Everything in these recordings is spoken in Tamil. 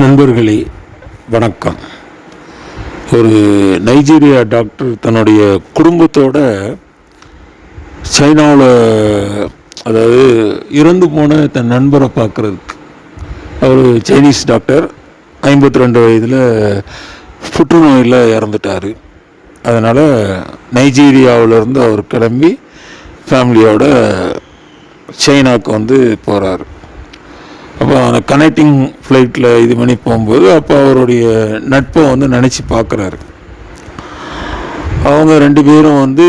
நண்பர்களே வணக்கம். ஒரு நைஜீரியா டாக்டர் தன்னுடைய குடும்பத்தோட சைனாவில் அதாவது இறந்து போன தன் நண்பரை பார்க்குறதுக்கு. அவர் சைனீஸ் டாக்டர். ஐம்பத்தி ரெண்டு வயதில் புற்றுநோயில் இறந்துட்டார். அதனால் நைஜீரியாவிலேருந்து அவர் கிளம்பி ஃபேமிலியோட சைனாவுக்கு வந்து போகிறாரு அப்போ அந்த கனெக்டிங் ஃப்ளைட்டில் இது பண்ணி போகும்போது அப்போ அவருடைய நட்பை வந்து நினச்சி பார்க்குறாரு அவங்க ரெண்டு பேரும் வந்து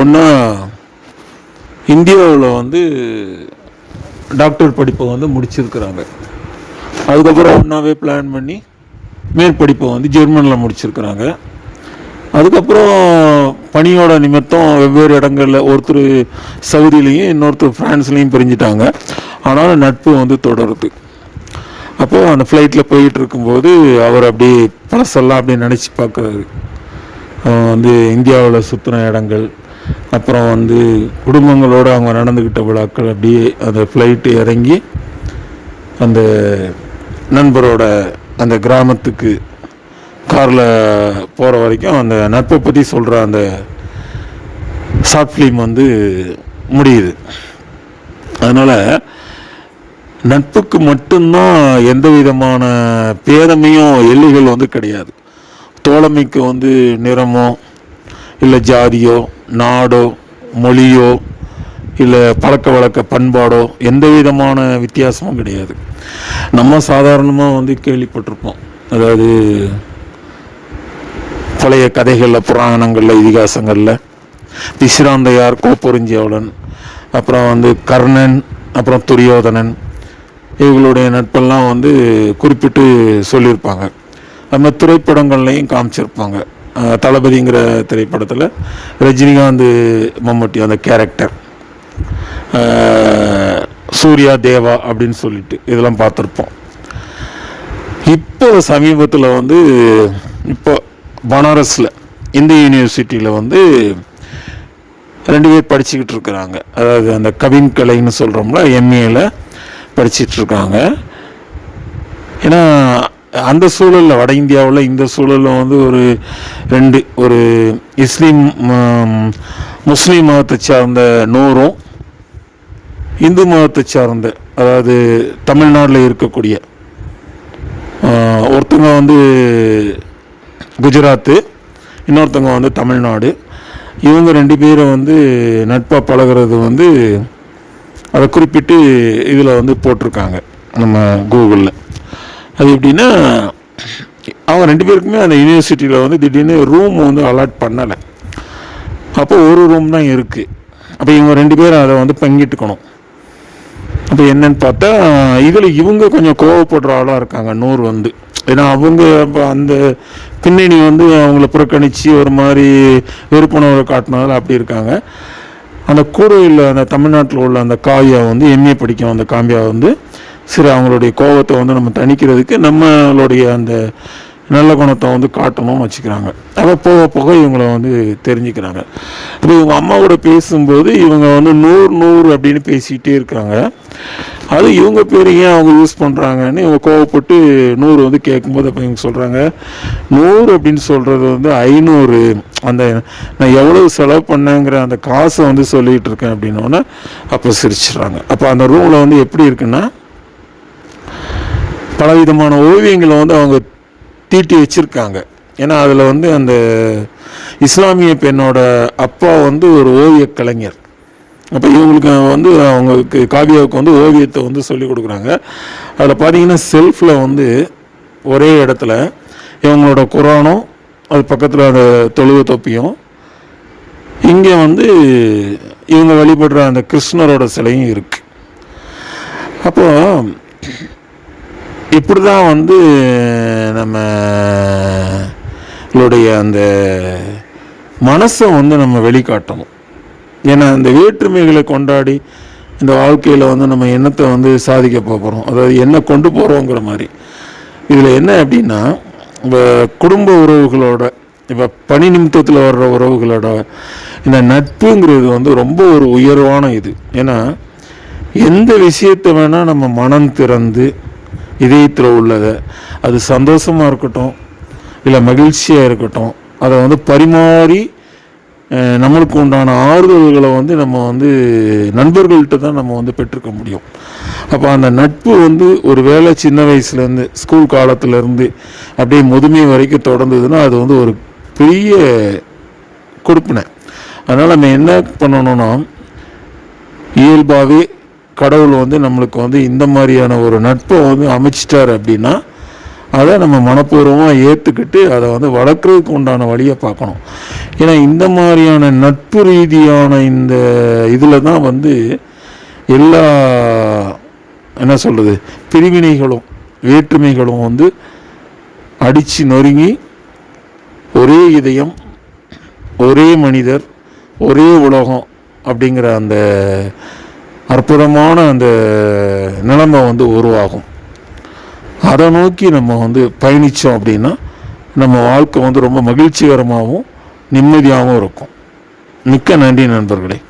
ஒன்றா இந்தியாவில் வந்து டாக்டர் படிப்பை வந்து முடிச்சிருக்கிறாங்க. அதுக்கப்புறம் ஒன்றாவே பிளான் பண்ணி மேற்படிப்பை வந்து ஜெர்மனியில் முடிச்சிருக்கிறாங்க. அதுக்கப்புறம் பணியோட நிமித்தம் வெவ்வேறு இடங்களில் ஒருத்தர் சவுதியிலையும் இன்னொருத்தர் ஃப்ரான்ஸ்லேயும் பிரிஞ்சிட்டாங்க. ஆனாலும் நட்பு வந்து தொடருது. அப்போது அந்த ஃப்ளைட்டில் போயிட்டு இருக்கும்போது அவர் அப்படி பழசெல்லாம் அப்படி நினச்சி பார்க்குறாரு. வந்து இந்தியாவில் சுற்றின இடங்கள் அப்புறம் வந்து குடும்பங்களோடு அவங்க நடந்துக்கிட்ட விழாக்கள் அப்படியே அந்த ஃப்ளைட்டு இறங்கி அந்த நண்பரோட அந்த கிராமத்துக்கு காரில் போகிற வரைக்கும் அந்த நட்பை பற்றி சொல்கிற அந்த ஷார்ட் ஃபிலிம் வந்து முடியுது. அதனால் நட்புக்கு மட்டும்தான் எந்த விதமான பேதமையும் எல்லைகள் வந்து கிடையாது. தோழமைக்கு வந்து நிறமோ இல்லை ஜாதியோ நாடோ மொழியோ இல்லை பழக்க வழக்க பண்பாடோ எந்த விதமான வித்தியாசமும் கிடையாது. நம்ம சாதாரணமாக வந்து கேள்விப்பட்டிருப்போம். அதாவது பழைய கதைகளில் புராணங்களில் இதிகாசங்களில் விசிராந்தையார் கோப்பொருஞ்சியவளன் அப்புறம் வந்து கர்ணன் அப்புறம் துரியோதனன் இவங்களுடைய நட்பெல்லாம் வந்து குறிப்பிட்டு சொல்லியிருப்பாங்க. அந்த திரைப்படங்கள்லையும் காமிச்சிருப்பாங்க. தளபதிங்கிற திரைப்படத்தில் ரஜினிகாந்த் மம்முட்டி அந்த கேரக்டர் சூர்யா தேவா அப்படின்னு சொல்லிட்டு இதெல்லாம் பார்த்துருப்போம். இப்போ சமீபத்தில் வந்து இப்போ பனாரஸில் இந்திய யூனிவர்சிட்டியில் வந்து ரெண்டு பேர் படிச்சுக்கிட்டு இருக்கிறாங்க. அதாவது அந்த கவின் கலைன்னு சொல்கிறோம்ல எம்ஏல படிச்சிட்டு இருக்காங்க ஏன்னா அந்த சூழலில் வட இந்தியாவில் இந்த சூழலில் வந்து ஒரு ரெண்டு ஒரு இஸ்லீம் முஸ்லீம் மதத்தை சார்ந்த நூறும் இந்து மதத்தை சார்ந்த அதாவது தமிழ்நாட்டில் இருக்கக்கூடிய ஒருத்தங்க வந்து குஜராத்து இன்னொருத்தவங்க வந்து தமிழ்நாடு. இவங்க ரெண்டு பேரும் வந்து நட்பாக பழகுறது வந்து அதை குறிப்பிட்டு இதில் வந்து போட்டிருக்காங்க நம்ம கூகுளில். அது எப்படின்னா அவங்க ரெண்டு பேருக்குமே அந்த யூனிவர்சிட்டியில் வந்து திடீர்னு ரூம் வந்து அலாட் பண்ணலை. அப்போ ஒரு ரூம் தான் இருக்குது அப்போ இவங்க ரெண்டு பேரும் அதை வந்து பங்கிட்டுக்கணும். அப்போ என்னன்னு பார்த்தா இதில் இவங்க கொஞ்சம் கோவப்படுற ஆளாக இருக்காங்க நூறு வந்து. ஏன்னா அவங்க அந்த பின்னணி வந்து அவங்கள புறக்கணித்து ஒரு மாதிரி வெறுப்புணர்வை காட்டினதால அப்படி இருக்காங்க. அந்த கூடையில் அந்த தமிழ்நாட்டில் உள்ள அந்த காவியா வந்து எம்ஏ படிக்கும் அந்த காம்பியா வந்து சரி அவங்களுடைய கோபத்தை வந்து நம்ம தணிக்கிறதுக்கு நம்மளுடைய அந்த நல்ல குணத்தை வந்து காட்டணும்னு வச்சுக்கிறாங்க. அப்போ போக போக இவங்கள வந்து தெரிஞ்சுக்கிறாங்க. இப்போ இவங்க அம்மாவோட பேசும்போது இவங்க வந்து நூறு நூறு அப்படின்னு பேசிக்கிட்டே இருக்காங்க அது இவங்க பேர் ஏன் அவங்க யூஸ் பண்ணுறாங்கன்னு இவங்க கோவப்பட்டு நூறு வந்து கேட்கும்போது அப்போ இவங்க சொல்கிறாங்க நூறு அப்படின்னு சொல்கிறது வந்து ஐநூறு. அந்த நான் எவ்வளவு செலவு பண்ணேங்கிற அந்த காசை வந்து சொல்லிகிட்டு இருக்கேன் அப்படின்னோடனே அப்போ சிரிச்சிடுறாங்க. அப்போ அந்த ரூமில் வந்து எப்படி இருக்குன்னா பலவிதமான ஓவியங்களை வந்து அவங்க தீட்டி வச்சுருக்காங்க. ஏன்னா அதில் வந்து அந்த இஸ்லாமிய பெண்ணோட அப்பா வந்து ஒரு ஓவியக் கலைஞர் அப்போ இவங்களுக்கு வந்து அவங்களுக்கு காவியாவுக்கு வந்து ஓவியத்தை வந்து சொல்லி கொடுக்குறாங்க. அதில் பார்த்தீங்கன்னா செல்ஃபில் வந்து ஒரே இடத்துல இவங்களோட குரானும் அது பக்கத்தில் அந்த தொழுவ தொப்பியும் இங்கே வந்து இவங்க வழிபடுற அந்த கிருஷ்ணரோட சிலையும் இருக்குது அப்போ இப்படி தான் வந்து நம்மளுடைய அந்த மனசை வந்து நம்ம வெளிக்காட்டணும். ஏன்னா இந்த வேற்றுமைகளை கொண்டாடி இந்த வாழ்க்கையில் வந்து நம்ம என்னத்தை வந்து சாதிக்க போகிறோம் அதாவது என்ன கொண்டு போகிறோங்கிற மாதிரி. இதில் என்ன அப்படின்னா இப்போ குடும்ப உறவுகளோட இப்போ பணி நிமித்தத்தில் வர்ற உறவுகளோட இந்த நட்புங்கிறது வந்து ரொம்ப ஒரு உயர்வான இது. ஏன்னா எந்த விஷயத்தை வேணால் நம்ம மனம் திறந்து இதயத்தில் உள்ளதை அது சந்தோஷமாக இருக்கட்டும் இல்லை மகிழ்ச்சியாக இருக்கட்டும் அதை வந்து பரிமாறி நம்மளுக்கு உண்டான ஆறுதல்களை வந்து நம்ம வந்து நண்பர்கள்ட்ட தான் நம்ம வந்து பெற்றுக்க முடியும். அப்போ அந்த நட்பு வந்து ஒரு வேளை சின்ன வயசுலேருந்து ஸ்கூல் காலத்துலேருந்து அப்படியே முதுமை வரைக்கும் தொடர்ந்ததுன்னா அது வந்து ஒரு பெரிய கொடுப்பினை. அதனால் நம்ம என்ன பண்ணணும்னா இயல்பாகவே கடவுள் வந்து நம்மளுக்கு வந்து இந்த மாதிரியான ஒரு நட்பை வந்து அமைச்சிட்டார் அப்படின்னா அதை நம்ம மனப்பூர்வமாக ஏற்றுக்கிட்டு அதை வந்து வளர்க்குறதுக்கு உண்டான வழியை பார்க்கணும். ஏன்னா இந்த மாதிரியான நட்பு ரீதியான இந்த இதில் தான் வந்து எல்லா என்ன சொல்கிறது பிரிவினைகளும் வேற்றுமைகளும் வந்து அடித்து நொறுங்கி ஒரே இதயம் ஒரே மனிதர் ஒரே உலகம் அப்படிங்கிற அந்த அற்புதமான அந்த நிலைமை வந்து உருவாகும். அதை நோக்கி நம்ம வந்து பயணித்தோம் அப்படின்னா நம்ம வாழ்க்கை வந்து ரொம்ப மகிழ்ச்சிகரமாகவும் நிம்மதியாகவும் இருக்கும். மிக்க நன்றி நண்பர்களே.